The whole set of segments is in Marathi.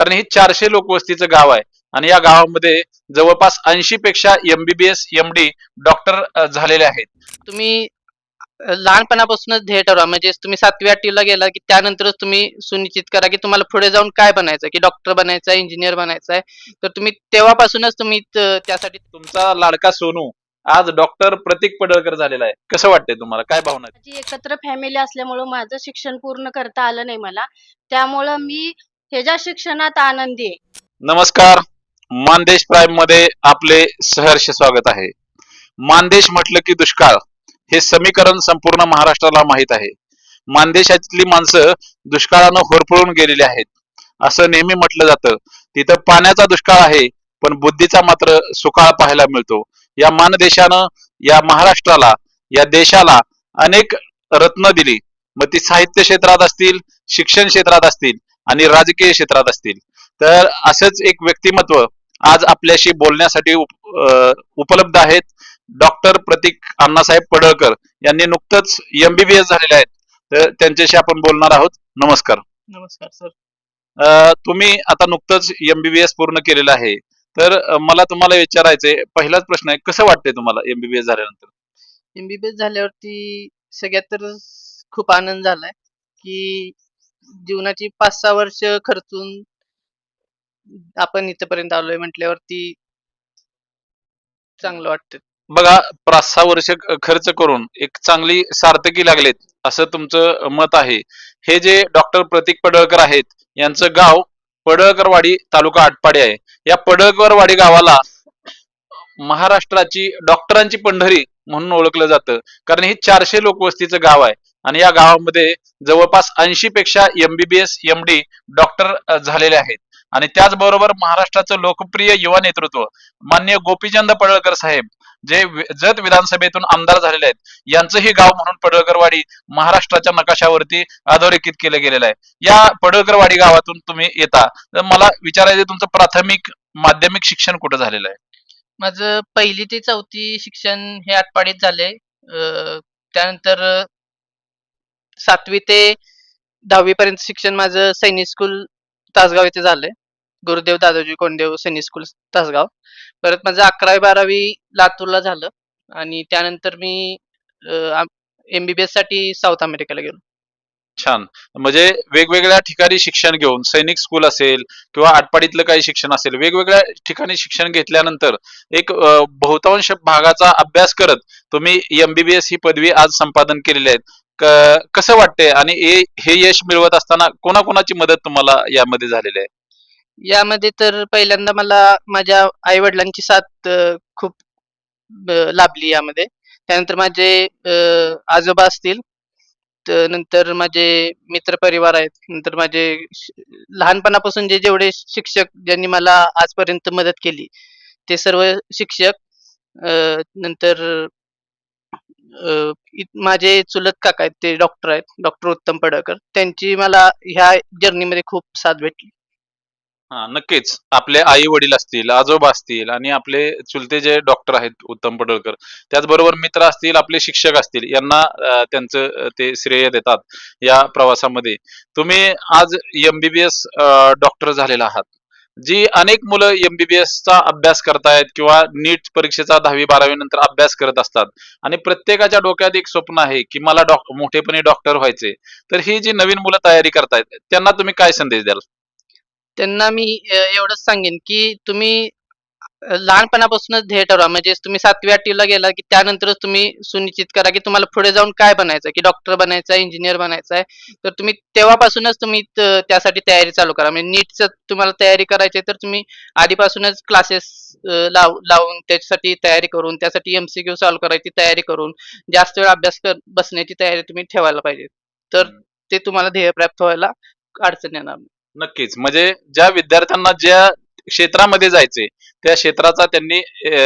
कारण हे चारशे लोकवस्तीचं गाव आहे. आणि या गावामध्ये जवळपास ऐंशी पेक्षा एमबीबीएस एमडी डॉक्टर झालेले आहेत. तुम्ही लहानपणापासूनच ध्येय ठरवा. म्हणजे तुम्ही सातवी आठवीला गेला की त्यानंतरच तुम्ही सुनिश्चित करा की तुम्हाला पुढे जाऊन काय बनायचं की डॉक्टर बनायचं आहे इंजिनियर बनायचं आहे. तर तुम्ही तेव्हापासूनच तुम्ही त्यासाठी तुमचा लाडका सोनू आज डॉक्टर प्रतीक पडळकर झालेला आहे. कसं वाटतंय तुम्हाला? काय भावना एकत्र फॅमिली असल्यामुळं माझं शिक्षण पूर्ण करता आलं नाही मला. त्यामुळं मी ह्याच्या शिक्षणात आनंदी आहे. नमस्कार. मानदेश प्राईममध्ये आपले सहर्ष स्वागत आहे. मानदेश म्हटलं की दुष्काळ हे समीकरण संपूर्ण महाराष्ट्राला माहीत आहे. मानदेशातली माणसं दुष्काळानं होरपळून गेलेली आहेत. असं नेहमी म्हटलं जातं. तिथं पाण्याचा दुष्काळ आहे पण बुद्धीचा मात्र सुकाळ पाहायला मिळतो. या मानदेशानं या महाराष्ट्राला या देशाला अनेक रत्न दिली. मग ती साहित्य क्षेत्रात असतील शिक्षण क्षेत्रात असतील आणि राजकीय क्षेत्रात असतील. तर असंच एक व्यक्तिमत्व आज आपल्याशी बोलण्यासाठी उपलब्ध आहेत डॉक्टर प्रतीक अण्णासाहेब पडळकर. यांनी नुकतंच एमबीबीएस झालेले आहेत. तर त्यांच्याशी आपण बोलणार आहोत. नमस्कार. नमस्कार सर. तुम्ही आता नुकतंच एमबीबीएस पूर्ण केलेलं आहे. तर मला तुम्हाला विचारायचंय पहिलाच प्रश्न आहे कसं वाटतंय तुम्हाला एमबीबीएस झाल्यानंतर? एमबीबीएस झाल्यावरती सगळ्यात तर खूप आनंद झालाय की जीवनाची पाच सहा वर्ष खर्चून आपण इथपर्यंत आलोय म्हटल्यावरती चांगलं वाटतं. बघा पाच सहा वर्ष खर्च करून एक चांगली सार्थकी लागलेत असं तुमचं मत आहे. हे जे डॉक्टर प्रतीक पडळकर आहेत यांचं गाव पडळकरवाडी तालुका आटपाडी आहे. या पडळकरवाडी गावाला महाराष्ट्राची डॉक्टरांची पंढरी म्हणून ओळखलं जातं. कारण हे चारशे लोकवस्तीचं गाव आहे. आणि या गावामध्ये जवळपास ऐंशी पेक्षा एमबीबीएस एमडी डॉक्टर झालेले आहेत. आणि त्याचबरोबर महाराष्ट्राचं लोकप्रिय युवा नेतृत्व मान्य गोपीचंद पडळकर साहेब जे जत विधानसभेतून आमदार झालेले आहेत. यांचंही गाव म्हणून पडळकरवाडी महाराष्ट्राच्या नकाशावरती अधोरेखित केलं गेलेलं आहे. या पडळकरवाडी गावातून तुम्ही येता. तर मला विचारायचं तुमचं प्राथमिक माध्यमिक शिक्षण कुठं झालेलं आहे? माझं पहिली ते चौथी शिक्षण हे आटपाडीत झाले त्यानंतर अ, सातवी ते दहावी पर्यंत शिक्षण माझं सैनिक स्कूल तासगाव येथे झालंय. गुरुदेव दादाजी कोंडदेव सैनिक स्कूल तासगाव. परत माझं अकरावी बारावी लातूरला झालं. आणि त्यानंतर मी एम बी बी एससाठी साऊथ अमेरिकेला गेलो. छान. म्हणजे वेगवेगळ्या ठिकाणी शिक्षण घेऊन सैनिक स्कूल असेल किंवा आटपाडीतलं काही शिक्षण असेल वेगवेगळ्या ठिकाणी शिक्षण घेतल्यानंतर एक बहुतांश भागाचा अभ्यास करत तुम्ही एमबीबीएस ही पदवी आज संपादन केलेली आहे. कसं वाटतंय? आणि हे- यश मिळवत असताना कोणाकोणाची मदत तुम्हाला यामध्ये झालेली आहे? यामध्ये तर पहिल्यांदा मला माझ्या आई वडिलांची साथ खूप लाभली यामध्ये. त्यानंतर माझे आजोबा असतील नंतर माझे मित्र परिवार आहेत. नंतर माझे श- लहानपणापासून जे जेवढे शिक्षक ज्यांनी मला आजपर्यंत मदत केली ते सर्व शिक्षक अ, नंतर अ, इत- माझे चुलत काका आहेत ते डॉक्टर आहेत डॉक्टर उत्तम पडळकर. त्यांची मला ह्या जर्नीमध्ये खूप साथ भेटली. हा नक्कीच. आपले आई वडील असतील आजोबा असतील आणि आपले चुलते जे डॉक्टर आहेत उत्तम पडळकर त्याचबरोबर मित्र असतील आपले शिक्षक असतील यांना त्यांचं ते श्रेय देतात या प्रवासामध्ये. तुम्ही आज एमबीबीएस डॉक्टर झालेला आहात. जी अनेक मुलं एमबीबीएस चा अभ्यास करतायत किंवा नीट परीक्षेचा दहावी बारावी नंतर अभ्यास करत असतात आणि प्रत्येकाच्या डोक्यात एक स्वप्न आहे की मला डॉक मोठेपणी डॉक्टर व्हायचे तर ही जी नवीन मुलं तयारी करतायत त्यांना तुम्ही काय संदेश द्याल? त्यांना मी एवढंच सांगेन की तुम्ही लहानपणापासूनच ध्येय ठरवा म्हणजे तुम्ही सातवी आठवीला गेला की त्यानंतरच तुम्ही सुनिश्चित करा की तुम्हाला पुढे जाऊन काय बनायचं की डॉक्टर बनायचं आहे इंजिनियर बनायचं आहे तर तुम्ही तेव्हापासूनच तुम्ही त्यासाठी तयारी चालू करा म्हणजे नीटचं तुम्हाला तयारी करायची आहे तर तुम्ही आधीपासूनच क्लासेस लाव लावून त्याच्यासाठी तयारी करून त्यासाठी एमसीक्यू सॉल्व्ह करायची तयारी करून जास्त वेळ अभ्यास कर बसण्याची तयारी तुम्ही ठेवायला पाहिजे तर. ते तुम्हाला ध्येय प्राप्त व्हायला अडचण येणार नाही. नक्कीच. म्हणजे ज्या विद्यार्थ्यांना ज्या क्षेत्रामध्ये जायचे त्या क्षेत्राचा त्यांनी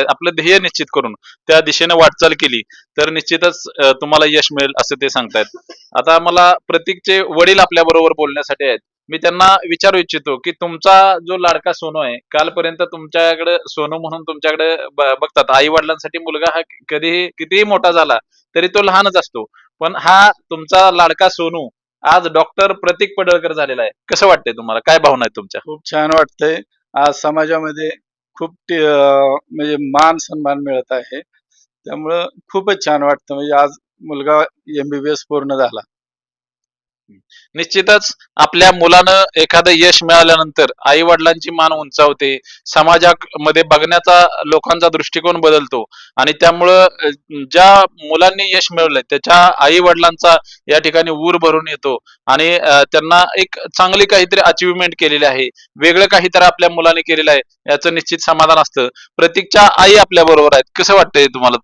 आपलं ध्येय निश्चित करून त्या दिशेने वाटचाल केली तर निश्चितच तुम्हाला यश मिळेल असं ते सांगतायत. आता मला प्रतीकचे वडील आपल्या बरोबर बोलण्यासाठी आहेत. मी त्यांना विचारू इच्छितो की तुमचा जो लाडका सोनू आहे कालपर्यंत तुमच्याकडे सोनू म्हणून तुमच्याकडे ब- बघतात. आई वडिलांसाठी मुलगा हा कधीही कितीही मोठा झाला तरी तो लहानच असतो. पण हा तुमचा लाडका सोनू आज डॉक्टर प्रतीक पडळकर झालेला आहे. कसं वाटतंय तुम्हाला? काय भावना आहेत तुमच्या? खूप छान वाटतंय. आज समाजामध्ये खूप अं, म्हणजे मान सन्मान मिळत आहे. त्यामुळं खूपच छान वाटतं. म्हणजे आज मुलगा एमबीबीएस पूर्ण झाला. निश्चितच आपल्या मुलानं एखादं यश मिळाल्यानंतर आई वडिलांची मान उंचावते समाजामध्ये बघण्याचा लोकांचा दृष्टिकोन बदलतो आणि त्यामुळं ज्या मुलांनी यश मिळवलंय त्याच्या आई वडिलांचा या ठिकाणी ऊर भरून येतो आणि त्यांना एक चांगली काहीतरी अचिव्हमेंट केलेली आहे वेगळं काहीतरी आपल्या मुलाने केलेलं आहे याचं निश्चित समाधान असतं. प्रतीकच्या आई आपल्या बरोबर आहेत. कसं वाटतंय तुम्हाला?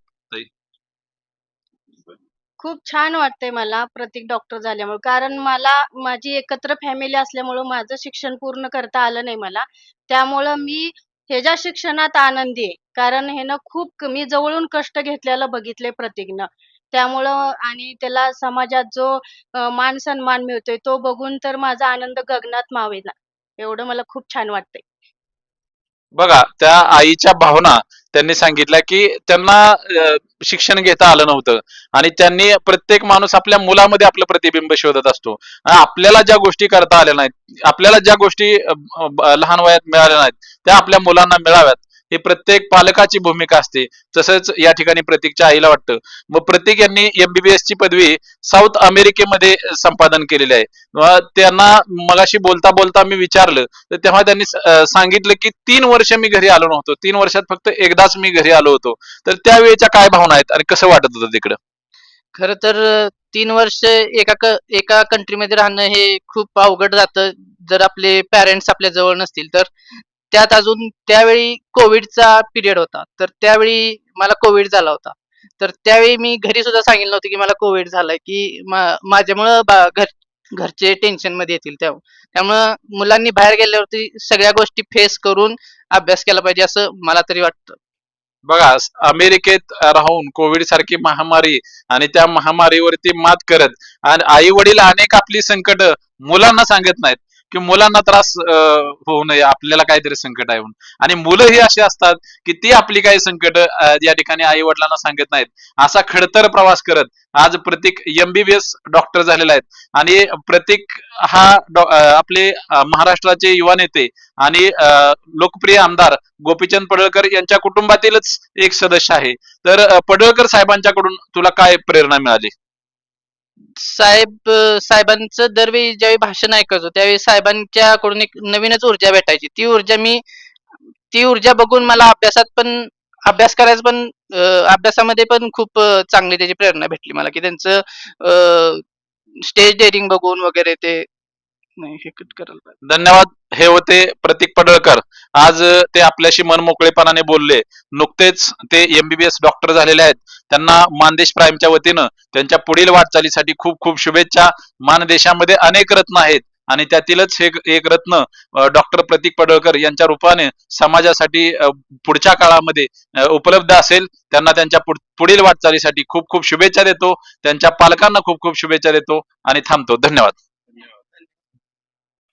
खूप छान वाटतंय मला प्रतीक डॉक्टर झाल्यामुळे. कारण मला माझी एकत्र फॅमिली असल्यामुळं माझं शिक्षण पूर्ण करता आलं नाही मला. त्यामुळं मी ह्याच्या शिक्षणात आनंदी आहे कारण ह्यानं खूप क- मी जवळून कष्ट घेतलेलं बघितलंय प्रतीकनं. त्यामुळं आणि त्याला समाजात जो मान सन्मान मिळतोय तो बघून तर माझा आनंद गगनात मावेना. एवढं मला खूप छान वाटतंय. बघा त्या आईच्या भावना त्यांनी सांगितलं की त्यांना शिक्षण घेता आलं नव्हतं. आणि त्यांनी प्रत्येक माणूस आपल्या मुलामध्ये आपलं प्रतिबिंब शोधत असतो. आपल्याला ज्या गोष्टी करता आल्या नाहीत आपल्याला ज्या गोष्टी लहान वयात मिळाल्या नाहीत त्या आपल्या मुलांना मिळाव्यात. ही प्रत्येक पालकाची भूमिका असते. तसंच या ठिकाणी प्रतीकच्या आईला वाटतं. मग प्रतीक यांनी एमबीबीएस ची पदवी साऊथ अमेरिकेमध्ये संपादन केलेली आहे. त्यांना मगाशी बोलता बोलता मी विचारलं तर तेव्हा त्यांनी सांगितलं की तीन वर्ष मी घरी आलो नव्हतो. तीन वर्षात फक्त एकदाच मी घरी आलो होतो. तर त्यावेळेच्या काय भावना आहेत आणि कसं वाटत होतं तिकडं? खरं तर तीन वर्ष एका क- एका कंट्रीमध्ये राहणं हे खूप अवघड जातं. जर आपले पॅरेंट्स आपल्या जवळ नसतील तर. त्यात अजून त्यावेळी कोविडचा पिरियड होता. तर त्यावेळी मला कोविड झाला होता. तर त्यावेळी मी घरी सुद्धा सांगितलं नव्हतं की मला कोविड झालाय की मा- माझ्यामुळं बा- घर घरचे टेन्शनमध्ये येतील त्या. त्यामुळं मुलांनी बाहेर गेल्यावरती सगळ्या गोष्टी फेस करून अभ्यास केला पाहिजे असं मला तरी वाटतं. बघा स- अमेरिकेत राहून कोविड सारखी महामारी आणि त्या महामारीवरती मात करत आणि आई वडील अनेक आपली संकट मुलांना सांगत नाहीत. की मुलांना त्रास होऊ नये आपल्याला काहीतरी संकट आहे म्हणून. आणि मुलं ही अशी असतात की ती आपली काही संकट या ठिकाणी आई वडिलांना सांगत नाहीत. असा खडतर प्रवास करत आज प्रतीक एमबीबीएस डॉक्टर झालेला आहेत आणि प्रतीक हा आपले महाराष्ट्राचे युवा नेते आणि लोकप्रिय आमदार गोपीचंद पडळकर यांच्या कुटुंबातीलच एक सदस्य आहे. तर पडळकर साहेबांच्याकडून तुला काय प्रेरणा मिळाली? साहेब साहेबांचं दरवेळी ज्यावेळी भाषण ऐकायचो त्यावेळी साहेबांच्याकडून एक नवीनच ऊर्जा भेटायची. ती ऊर्जा मी ती ऊर्जा बघून मला अभ्यासात पण अभ्यास करायचं पण अभ्यासामध्ये पण खूप चांगली त्याची प्रेरणा भेटली मला की त्यांचं स्टेज डेअरिंग बघून वगैरे ते नाही हे कट करायला पाहिजे. धन्यवाद. हे होते प्रतीक पडळकर. आज ते आपल्याशी मनमोकळेपणाने बोलले. नुकतेच ते एमबीबीएस डॉक्टर झालेले आहेत. त्यांना मानदेश प्राईमच्या वतीनं त्यांच्या पुढील वाटचालीसाठी खूप खूप शुभेच्छा. मानदेशामध्ये अनेक रत्न आहेत. आणि त्यातीलच हे एक रत्न डॉक्टर प्रतीक पडळकर यांच्या रूपाने समाजासाठी पुढच्या काळामध्ये उपलब्ध असेल. त्यांना त्यांच्या पुढ- पुढील वाटचालीसाठी खूप खूप शुभेच्छा देतो. त्यांच्या पालकांना खूप खूप शुभेच्छा देतो. आणि थांबतो. धन्यवाद.